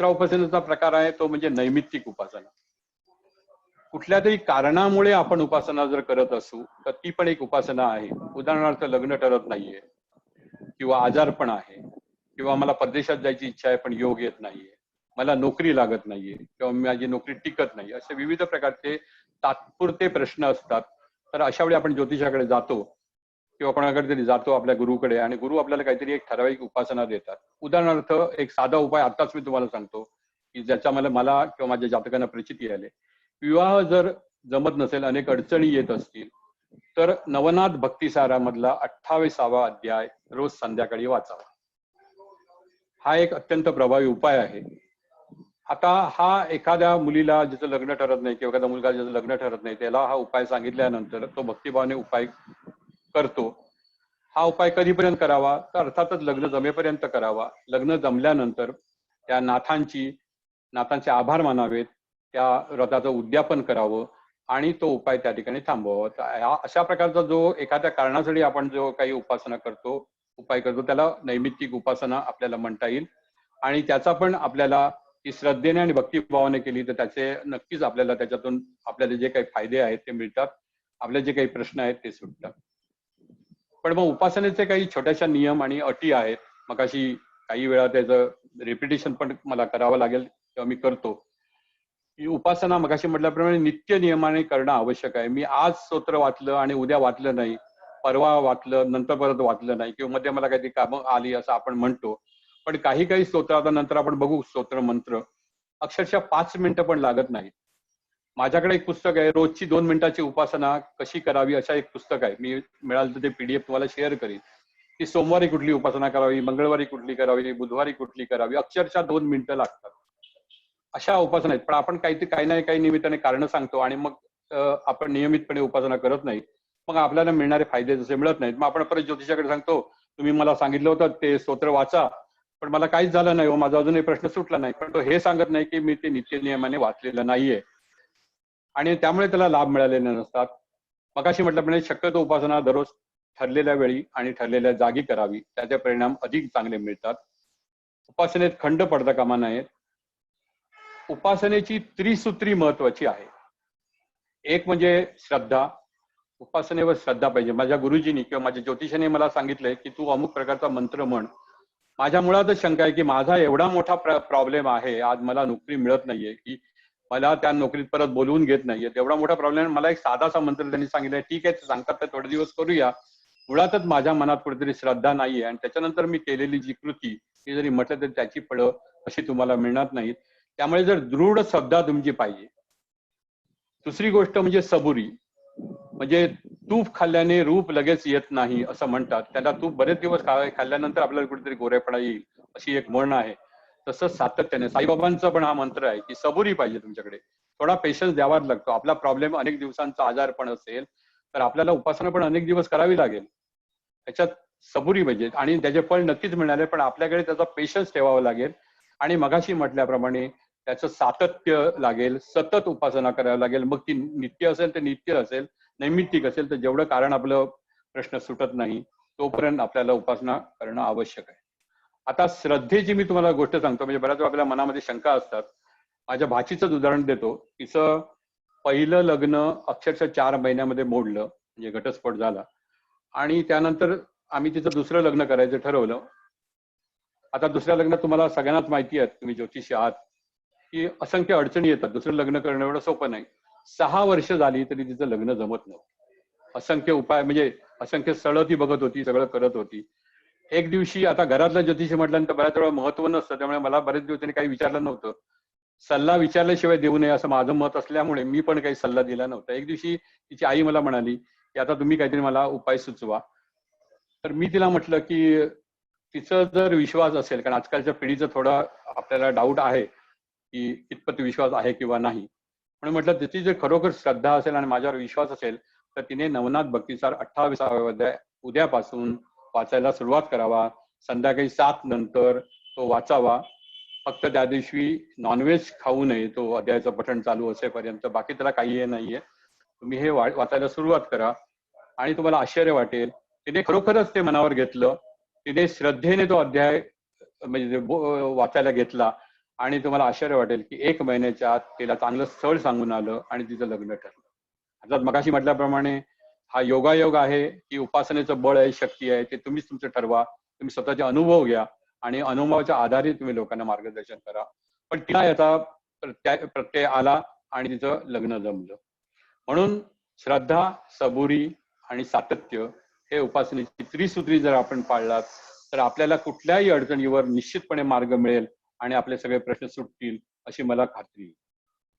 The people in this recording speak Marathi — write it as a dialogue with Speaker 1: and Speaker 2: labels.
Speaker 1: दुसरा उपासनेचा प्रकार आहे तो म्हणजे नैमित्तिक उपासना. कुठल्या तरी कारणामुळे आपण उपासना जर करत असू तर ती पण एक उपासना आहे. उदाहरणार्थ लग्न ठरत नाहीये किंवा आजारपण आहे किंवा मला परदेशात जायची इच्छा आहे पण योग येत नाहीये मला नोकरी लागत नाहीये किंवा माझी नोकरी टिकत नाही असे विविध प्रकारचे तात्पुरते प्रश्न असतात. तर अशा वेळी आपण ज्योतिषाकडे जातो किंवा कोणाकडे तरी जातो आपल्या गुरुकडे आणि गुरु आपल्याला काहीतरी एक ठराविक उपासना देतात. उदाहरणार्थ एक साधा उपाय आताच मी तुम्हाला सांगतो की ज्याच्या मला मला किंवा माझ्या जातकांना प्रचिती आले. विवाह जर जमत नसेल अनेक अडचणी येत असतील तर नवनाथ भक्तिसारामधला अठ्ठावीसावा अध्याय रोज संध्याकाळी वाचावा. हा एक अत्यंत प्रभावी उपाय आहे. आता हा एखाद्या मुलीला ज्याचं लग्न ठरत नाही किंवा एखादा मुलगा ज्याचं लग्न ठरत नाही त्याला हा उपाय सांगितल्यानंतर तो भक्तिभावाने उपाय करतो. हा उपाय कधीपर्यंत करावा? तर अर्थातच लग्न जमेपर्यंत करावा. लग्न जमल्यानंतर त्या नाथांची नाथांचे आभार मानावेत त्या व्रताचं उद्यापन करावं आणि तो उपाय त्या ठिकाणी थांबवावा. अशा प्रकारचा जो एखाद्या कारणासाठी आपण जो काही उपासना करतो उपाय करतो त्याला नैमित्तिक उपासना आपल्याला म्हणता येईल. आणि त्याचा पण आपल्याला ती श्रद्धेने आणि भक्तिभावाने केली तर त्याचे नक्कीच आपल्याला त्याच्यातून आपल्याला जे काही फायदे आहेत ते मिळतात. आपले जे काही प्रश्न आहेत ते सुटतात. पण मग उपासनेचे काही छोट्याशा नियम आणि अटी आहेत. मग अशी काही वेळा त्याचं रेपिटेशन पण मला करावं लागेल किंवा मी करतो. ही उपासना मगाशी म्हटल्याप्रमाणे नित्य नियमाने करणं आवश्यक आहे. मी आज स्तोत्र वाचलं आणि उद्या वाचलं नाही परवा वाचलं नंतर परत वाचलं नाही किंवा मध्ये मला काहीतरी कामं आली असं आपण म्हणतो. पण काही काही स्तोत्र आता नंतर आपण बघू स्तोत्र मंत्र. अक्षरशः पाच मिनिटं पण लागत नाही माझ्याकडे एक पुस्तक आहे रोजची दोन मिनिटाची उपासना कशी करावी अशा एक पुस्तक आहे. मी मिळालं तर ते पीडीएफ तुम्हाला शेअर करीन. की सोमवारी कुठली उपासना करावी मंगळवारी कुठली करावी बुधवारी कुठली करावी अक्षरशः दोन मिनिटं लागतात. अशा उपासना आहेत. पण आपण काहीतरी काही नाही काही निमित्ताने कारण सांगतो आणि मग आपण नियमितपणे उपासना करत नाही. मग आपल्याला मिळणारे फायदे जसे मिळत नाहीत. मग आपण परत ज्योतिषाकडे सांगतो तुम्ही मला सांगितलं होतं ते स्तोत्र वाचा पण मला काहीच झालं नाही हो माझा अजूनही प्रश्न सुटला नाही. पण तो हे सांगत नाही की मी ते नित्य नियमाने वाचलेलं नाहीये. आणि त्यामुळे त्याला लाभ मिळालेले नसतात. मगाशी म्हटल्याप्रमाणे शक्यतो उपासना दररोज ठरलेल्या वेळी आणि ठरलेल्या जागी करावी. त्याचे परिणाम अधिक चांगले मिळतात. उपासनेत खंड पडता कामा नयेत. उपासनेची त्रिसूत्री महत्वाची आहे. एक म्हणजे श्रद्धा. उपासनेवर श्रद्धा पाहिजे. माझ्या गुरुजींनी किंवा माझ्या ज्योतिषाने मला सांगितलंय की तू अमुक प्रकारचा मंत्र म्हण. माझ्या मुळातच शंका आहे की माझा एवढा मोठा प्रॉब्लेम आहे. आज मला नोकरी मिळत नाहीये की मला त्या नोकरीत परत बोलवून घेत नाहीये. एवढा मोठा प्रॉब्लेम मला एक साधासा मंत्र त्यांनी सांगितलं ठीक आहे सांगतात ते थोडे दिवस करूया. मुळातच माझ्या मनात कुठेतरी श्रद्धा नाहीये आणि त्याच्यानंतर मी केलेली जी कृती ती जरी म्हटलं तरी त्याची फळं अशी तुम्हाला मिळणार नाहीत. त्यामुळे जर दृढ श्रद्धा तुमची पाहिजे. दुसरी गोष्ट म्हणजे सबुरी. म्हणजे तूप खाल्ल्याने रूप लगेच येत नाही असं म्हणतात. त्याला तूप बरेच दिवस खा खाल्ल्यानंतर आपल्याला कुठेतरी गोरेपणा येईल अशी एक म्हण आहे. तसंच सातत्याने. साईबाबांचा पण हा मंत्र आहे की सबुरी पाहिजे तुमच्याकडे. थोडा पेशन्स द्यावाच लागतो. आपला प्रॉब्लेम अनेक दिवसांचा आजार पण असेल तर आपल्याला उपासना पण अनेक दिवस करावी लागेल. त्याच्यात सबुरी पाहिजे आणि त्याचे फळ नक्कीच मिळणार आहे पण आपल्याकडे त्याचा पेशन्स ठेवावा लागेल. आणि मगाशी म्हटल्याप्रमाणे त्याचं सातत्य लागेल सतत उपासना करावी लागेल. मग ती नित्य असेल तर नित्य असेल नैमित्तिक असेल तर जेवढं कारण आपलं प्रश्न सुटत नाही तोपर्यंत आपल्याला उपासना करणं आवश्यक आहे. आता श्रद्धेची मी तुम्हाला गोष्ट सांगतो. म्हणजे बऱ्याच वेळा आपल्या मनामध्ये शंका असतात. माझ्या भाचीचंच उदाहरण देतो. तिचं पहिलं लग्न अक्षरशः चार महिन्यामध्ये मोडलं. म्हणजे घटस्फोट झाला. आणि त्यानंतर आम्ही तिचं दुसरं लग्न करायचं ठरवलं. आता दुसऱ्या लग्नात तुम्हाला सगळ्यांनाच माहिती आहे तुम्ही ज्योतिषी आहात. की असंख्य अडचणी येतात. दुसरं लग्न करणं एवढं सोपं नाही. सहा वर्ष झाली तरी तिचं लग्न जमत नव्हतं. असंख्य उपाय म्हणजे असंख्य सळ ती बघत होती सगळं करत होती. एक दिवशी आता घरातलं ज्योतिषी म्हटल्यानंतर बऱ्याच वेळा महत्त्व नसतं त्यामुळे मला बरेच दिवस त्यांनी काही विचारलं नव्हतं. सल्ला विचारल्याशिवाय देऊ नये असं माझं मत असल्यामुळे मी पण काही सल्ला दिला नव्हता. एक दिवशी तिची आई मला म्हणाली की आता तुम्ही काहीतरी मला उपाय सुचवा. तर मी तिला म्हटलं की तिचं जर विश्वास असेल कारण आजकालच्या पिढीचं थोडा आपल्याला डाऊट आहे की कितपत विश्वास आहे किंवा नाही. म्हणून म्हटलं तिची जर खरोखर श्रद्धा असेल आणि माझ्यावर विश्वास असेल तर तिने नवनाथ भक्तीसार अठ्ठावीसाव्या अध्याय उद्यापासून वाचायला सुरुवात करावा. संध्याकाळी सात नंतर तो वाचावा. फक्त त्या दिवशी नॉनव्हेज खाऊ नये. तो अध्यायाचं पठण चालू असेपर्यंत. बाकी त्याला काही हे नाहीये. तुम्ही हे वाचायला सुरुवात करा. आणि तुम्हाला आश्चर्य वाटेल. तिने खरोखरच ते मनावर घेतलं. तिने श्रद्धेने तो अध्याय म्हणजे वाचायला घेतला. आणि तुम्हाला आश्चर्य वाटेल की एक महिन्याच्या आत तिला चांगलं स्थळ सांगून आलं आणि तिचं लग्न ठरलं. अर्थात मगाशी म्हटल्याप्रमाणे हा योगायोग आहे की उपासनेचं बळ आहे शक्ती आहे ते तुम्हीच तुमचं ठरवा. तुम्ही स्वतःचे अनुभव घ्या आणि अनुभवाच्या आधारे तुम्ही लोकांना मार्गदर्शन करा. पण तिला याचा प्रत्यय प्रत्यय आला आणि तिचं लग्न जमलं. म्हणून श्रद्धा सबुरी आणि सातत्य हे उपासनेची त्रिसूत्री जर आपण पाळलात तर आपल्याला कुठल्याही अडचणीवर निश्चितपणे मार्ग मिळेल आणि आपले सगळे प्रश्न सुटतील अशी मला खात्री आहे.